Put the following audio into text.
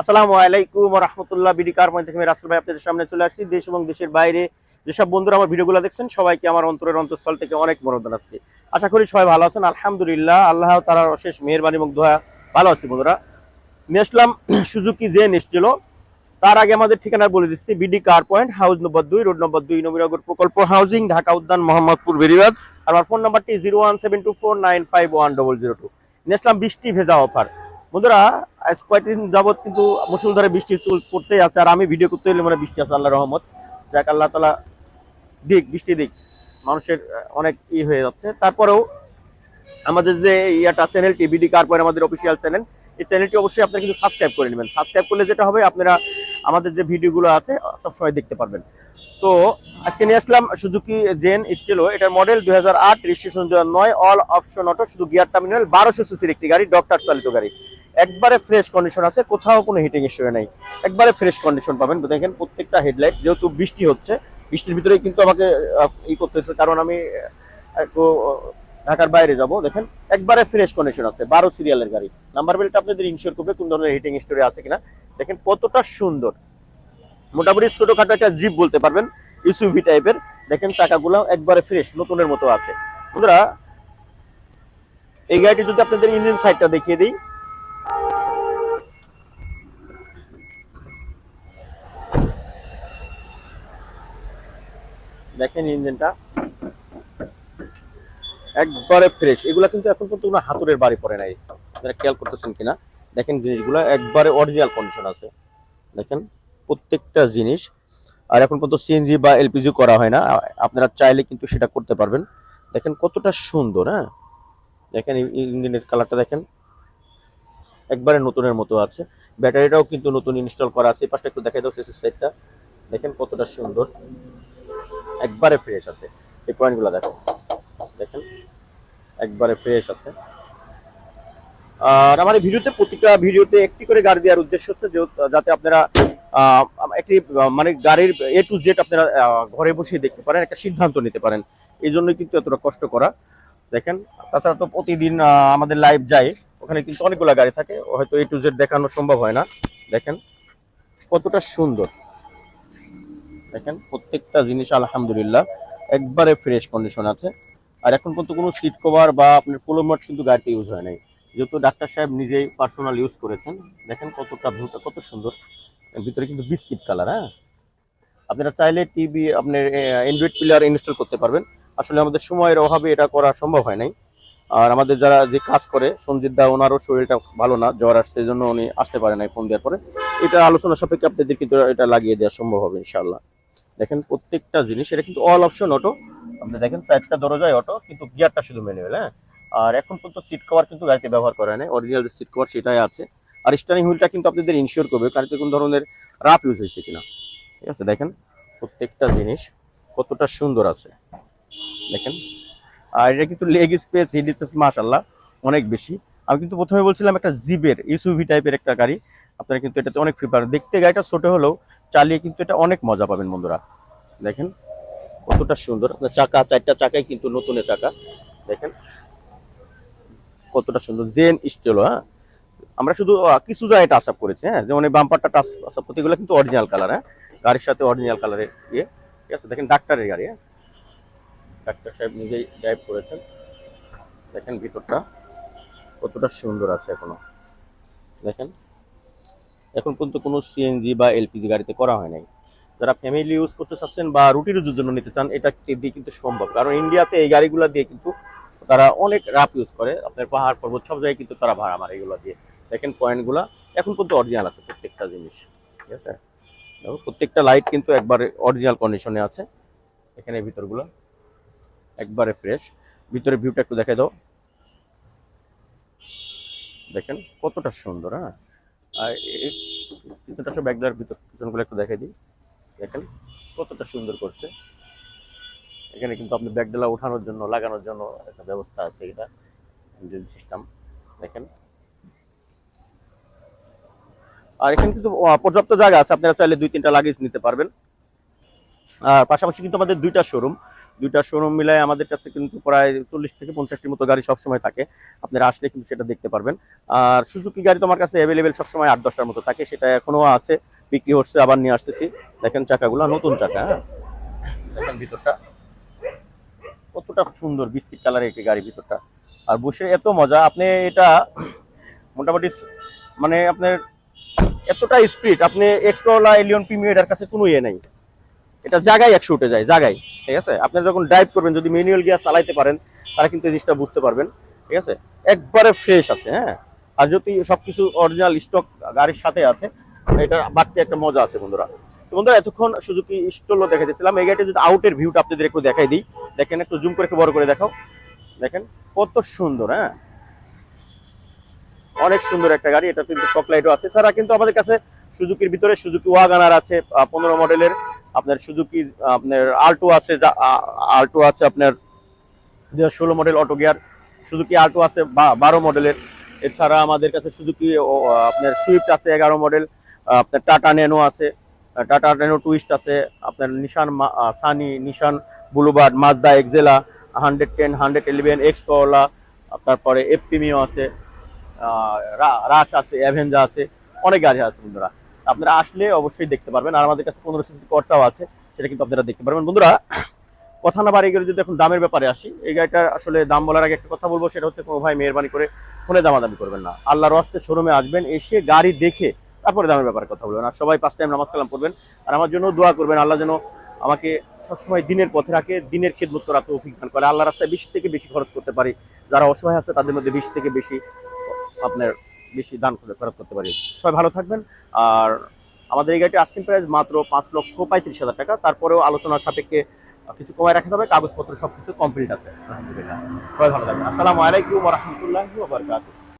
আসসালামু আলাইকুম রহমতুল্লাহ BD car মধ্যে থেকে রাসেল ভাই আপনাদের সামনে চলে আসছি। দেশ এবং দেশের বাইরে যেসব বন্ধুরা আমার ভিডিওগুলো দেখছেন, সবাইকে আমার অন্তরের অন্তঃস্থল থেকে অনেক মনোদ জানাচ্ছি। আশা করি সবাই ভালো আছেন, আলহামদুলিল্লাহ। আল্লাহ তার অশেষ মেহরবানি এবং দোয়া ভালো আছি বন্ধুরা। নিয়ে আসলাম সুজুকি জেন তার আগে আমাদের ঠিকানা বলে দিচ্ছি, BD car point, house number দুই, রোড নম্বর দুই, নবীনগর প্রকল্প হাউজিং, ঢাকা উদ্যান, মোহাম্মদপুর বেরিবাদ আর আমার ফোন নাম্বারটি zero one seven two four nine five one double zero two. নিয়ে আসলাম বৃষ্টি ভেজা অফার। বন্ধুরা, আজ কয়েকদিন যাবত কিন্তু মুসুলধারে বৃষ্টি পড়তেই আছে, আর আমি ভিডিও করতে হলে মানে বৃষ্টি আছে আল্লাহ রহমত। যাক, আল্লাহ তালা দিক, বৃষ্টি দিক, মানুষের অনেক ই হয়ে যাচ্ছে। তারপরেও আমাদের যে ইয়াটা চ্যানেলটি বিডি কার পয়েন্ট আমাদের অফিসিয়াল চ্যানেল এই চ্যানেলটি অবশ্যই আপনারা কিন্তু সাবস্ক্রাইব করে নেবেন। সাবস্ক্রাইব করলে যেটা হবে, আপনারা আমাদের যে ভিডিওগুলো আছে, সবসময় দেখতে পারবেন। তো, আজকে নিয়ে আসলাম সুজুকি জেন স্টেলো এটার মডেল দুই হাজার আট রেজিস্ট্রেশন নয় অল অপশন অটো শুধু গিয়ার টার্মিনাল বারোশো সিসির একটি গাড়ি ডক্টর চালিত গাড়ি। একবারে ফ্রেশ কন্ডিশন আছে, কোথাও কোনো হিটিং ইস্যু নেই। একবারে ফ্রেশ কন্ডিশন পাবেন। দেখেন প্রত্যেকটা হেডলাইট যেহেতু বৃষ্টি হচ্ছে, বৃষ্টির ভিতরে কিন্তু আমাকে ই করতে হচ্ছে। কারণ আমি একটু ঢাকার বাইরে যাব। দেখেন একবারে ফ্রেশ কন্ডিশন আছে, বারো সিরিয়ালের গাড়ি। নাম্বার প্লেটটা আপনাদের ইনশিওর করবে কোন ধরনের হিটিং স্টোরি আছে কিনা। দেখেন কতটা সুন্দর। মোটামুটি ছোটখাটো একটা জিপ বলতে পারবেন ইউসুভি টাইপের দেখেন চাকাগুলো একবারে ফ্রেশ নতুনের মতো আছে। বন্ধুরা, এই গাড়িটি যদি আপনাদের ইঞ্জিন সাইডটা দেখিয়ে দিই দেখেন ইঞ্জিনটা একবারে ফ্রেশ এগুলা কিন্তু এখন পর্যন্ত কোনো হাতুরের বাড়ি পড়ে নাই। আপনারা খেয়াল করতেছেন কিনা? দেখেন জিনিসগুলো একবারে অরিজিনাল কন্ডিশন আছে। দেখেন, প্রত্যেকটা জিনিস। আর এখন পর্যন্ত সিএনজি বা এলপিজি করা হয় না। আপনারা চাইলে কিন্তু সেটা করতে পারবেন। দেখেন কতটা সুন্দর হ্যাঁ? দেখেন ইঞ্জিনের কালারটা দেখেন। একবারে নতুনের মতো আছে। ব্যাটারিটাও কিন্তু নতুন ইনস্টল করা আছে। পাশটা একটু দেখাই দাও সাইডটা দেখেন কতটা সুন্দর। একবারে ফ্রেশ আছে। এই পয়েন্টগুলো দেখো। দেখেন? একবারে ফ্রেশ আছে। আর এই ভিডিওতে প্রতিটা ভিডিওতে একটি করে গাড়ি দেওয়ার উদ্দেশ্য হচ্ছে যাতে আপনারা একটি মানে গাড়ির এ টু জেড আপনারা ঘরে বসে দেখতে পারেন, একটা সিদ্ধান্ত নিতে পারেন। এই জন্যই কিন্তু এতটা কষ্ট করা। দেখেন? তাছাড়া তো প্রতিদিন আমাদের লাইভ যায়। ওখানে কিন্তু অনেকগুলো গাড়ি থাকে। হয়তো এ টু জেড দেখানো সম্ভব হয় না। দেখেন? কতটা সুন্দর। দেখেন, প্রত্যেকটা জিনিস আলহামদুলিল্লাহ একবারে ফ্রেশ কন্ডিশন আছে। আর এখন পর্যন্ত কোনো সিট কভার বা আপনার পোলোমার কিন্তু গাড়িতে ইউজ হয় নাই। যেহেতু ডাক্তার সাহেব নিজেই পার্সোনাল ইউজ করেছেন, দেখেন কতটা ভিউটা কত সুন্দর। ভিতরে কিন্তু বিস্কিট কালার হ্যাঁ? আপনারা চাইলে টিভি আপনার অ্যান্ড্রয়েড প্লেয়ার ইনস্টল করতে পারবেন। আসলে আমাদের সময়ের অভাবে এটা করা সম্ভব হয় নাই। আর আমাদের যারা যে কাজ করে, সঞ্জিত দা, ওনারও শরীরটা ভালো না, জ্বর আসছে জন্য উনি আসতে পারে নাই ফোন দেওয়ার পরে। এটা আলোচনা সাপেক্ষে আপনাদের কিন্তু এটা লাগিয়ে দেওয়া সম্ভব হবে ইনশাল্লাহ দেখেন প্রত্যেকটা জিনিস, এটা কিন্তু অল অপশন অটো আপনি দেখেন চারটা দরজায় অটো কিন্তু গিয়ারটা শুধু ম্যানুয়াল হ্যাঁ? আর এখন পর্যন্ত সিট কভার কিন্তু গাড়িতে ব্যবহার করা হয় না অরিজিনাল যে সিট কভার সেটাই আছে। আর স্টারিং হুইলটা কিন্তু আপনাদের ইনশিওর করবে গাড়িতে কোনো ধরনের রাফ ইউজ হয়েছে কিনা। ঠিক আছে, দেখেন প্রত্যেকটা জিনিস কতটা সুন্দর আছে। দেখেন, আর এটা কিন্তু লেগ স্পেস হিড স্পেস মাশাল্লাহ অনেক বেশি। আমি কিন্তু প্রথমে বলছিলাম একটা জিবের ইউসুভি টাইপের একটা গাড়ি। আপনারা কিন্তু এটাতে অনেক ফ্রি পাবেন। দেখতে গাড়িটা ছোটো হলেও চালিয়ে কিন্তু এটা অনেক মজা পাবেন বন্ধুরা। দেখেন, কতটা সুন্দর। চাকা, চারটা চাকাই কিন্তু নতুনের চাকা। দেখেন, কতটা সুন্দর। জেন স্টেলো হ্যাঁ? আমরা শুধু কিছু জায়গায় টাচ আপ করেছি হ্যাঁ? যেমন এই বাম্পারটা টাচ আপ করতে, এগুলো কিন্তু অরিজিনাল কালার হ্যাঁ? গাড়ির সাথে অরিজিনাল কালারের ইয়ে। ঠিক আছে? দেখেন, ডাক্তারের গাড়ি হ্যাঁ? ডাক্তার সাহেব নিজেই ড্রাইভ করেছেন। দেখেন ভিতরটা কতটা সুন্দর আছে এখনও। দেখেন এখন পর্যন্ত কোনো সিএনজি বা এলপিজি গাড়িতে করা হয় নাই। যারা ফ্যামিলি ইউজ করতে চাচ্ছেন বা রুটি রুজির জন্য নিতে চান, এটা দিয়ে কিন্তু সম্ভব। কারণ ইন্ডিয়াতে এই গাড়িগুলো দিয়ে কিন্তু তারা অনেক রাপ ইউজ করে। আপনার পাহাড় পর্বত সব জায়গায় কিন্তু তারা ভাড়া মারে এগুলো দিয়ে। দেখেন পয়েন্টগুলো এখন পর্যন্ত অরিজিনাল আছে প্রত্যেকটা জিনিস। ঠিক আছে? দেখো, প্রত্যেকটা লাইট কিন্তু একবারে অরিজিনাল কন্ডিশনে আছে। এখানে ভিতরগুলো একবারে ফ্রেশ ভিতরে ভিউটা একটু দেখে দাও। দেখেন কতটা সুন্দর হ্যাঁ? আর পিছনটা সব ব্যাগদার ভিতর পিছনগুলো একটু দেখে দিই। দেখেন কতটা সুন্দর করছে। এখানে কিন্তু আপনি ব্যাগডালা ওঠানোর জন্য, লাগানোর জন্য একটা ব্যবস্থা আছে এটা সিস্টেম দেখেন। আর এখানে কিন্তু পর্যাপ্ত জায়গা আছে। আপনারা চাইলে দুই তিনটা লাগেজ নিতে পারবেন। আর পাশাপাশি কিন্তু আমাদের দুইটা শোরুম দুইটা শোরুম মিলায় আমাদের কাছে কিন্তু প্রায় চল্লিশ থেকে পঞ্চাশটির মতো গাড়ি সবসময় থাকে। আপনারা আসলে কিন্তু সেটা দেখতে পারবেন। আর সুজুকি গাড়ি তোমার কাছে অ্যাভেলেবেল সবসময় আট, দশটার মতো থাকে, সেটা এখনও আছে। বিক্রি হচ্ছে, আবার নিয়ে আসতেছি। দেখেন চাকাগুলো, নতুন চাকা হ্যাঁ? দেখেন ভিতরটা। কতটা সুন্দর বিস্কিট কালারের একটি গাড়ি ভিতরটা। আর বসে এত মজা, আপনি এটা মোটামুটি মানে আপনার এতটা স্পিড আপনি এক্সকোলা এলিয়ন প্রিমিয়ার কাছে কোনো ইয়ে নেই। এটা জায়গায় একশো উঠে যায়, জায়গায়, ঠিক আছে? আপনারা যখন ড্রাইভ করবেন, যদি ম্যানুয়াল গিয়ার চালাইতে পারেন, তারা কিন্তু জিনিসটা বুঝতে পারবেন, ঠিক আছে? একবারে ফ্রেশ আছে হ্যাঁ? আর যদি সবকিছু অরিজিনাল স্টক গাড়ির সাথে আছে এটা বাড়তে একটা মজা আছে, বন্ধুরা। তো বন্ধুরা, এতক্ষণ সুজুকি স্টলও দেখাইতেছিলাম। এই গাড়িটা যদি আউটের ভিউটা আপনাদের একটু দেখাই দিই। দেখেন, একটু জুম করে একটু বড় করে দেখাও। দেখেন, কত সুন্দর হ্যাঁ? অনেক সুন্দর একটা গাড়ি, এটা কিন্তু টপ লাইটও আছে। তারা কিন্তু আমাদের কাছে সুজুকির ভিতরে সুজুকি ওয়াগানার আছে পনেরো মডেলের আপনার সুজুকি আপনার আল্টো আছে আল্টো আছে আপনার দু ষোলো model auto gear Suzuki Alto আছে বারো মডেলের এছাড়া আমাদের কাছে সুজুকি আপনার সুইফট আছে, এগারো মডেল আপনার টাটা ন্যানো আছে টাটা ন্যানো টুইস্ট আছে, আপনার Nissan Sunny Nissan Bluebird Mazda Axela hundred ten hundred eleven X Corolla তারপরে এফপিমিও আছে রাশ আছে অ্যাভেঞ্জা আছে, অনেক গাড়ি আছে বন্ধুরা। আপনারা আসলে অবশ্যই দেখতে পারবেন। আর আমাদের কাছে পনেরো সিসি কর্সাও আছে, সেটা কিন্তু আপনারা দেখতে পারবেন। বন্ধুরা, কথা না বাড়ি গেলে যদি এখন দামের ব্যাপারে আসি, এই গাড়িটা আসলে দাম বলার আগে একটা কথা বলব, সেটা হচ্ছে কোনো ভাই মেহরবানি করে ফোনে দামাদামি করবেন না। আল্লাহর রস্তে শোরুমে আসবেন, এসে গাড়ি দেখে তারপরে দামের ব্যাপারে কথা বলবেন। আর সবাই পাঁচ টাইম নামাজ কালাম করবেন আর আমার জন্য দোয়া করবেন, আল্লাহ যেন আমাকে সবসময় দিনের পথে রাখে, দিনের খেদমত তৌফিক দান করে। আল্লাহ রাস্তায় বেশি থেকে বেশি খরচ করতে পারি। যারা অসহায় আছে, তাদের মধ্যে বেশি থেকে বেশি আপনার বেশি দান খরচ করতে পারি। সবাই ভালো থাকবেন। আর আমাদের এই গাড়িটি আস্কিং প্রাইস মাত্র পাঁচ লক্ষ পঁয়ত্রিশ হাজার টাকা। তারপরেও আলোচনার সাপেক্ষে কিছু কমায় রাখতে হবে। কাগজপত্র সবকিছু কমপ্লিট আছে। আলহামদুলিল্লাহ। সবাই ভালো থাকবেন। আসসালামু আলাইকুম রহমতুল্লাহ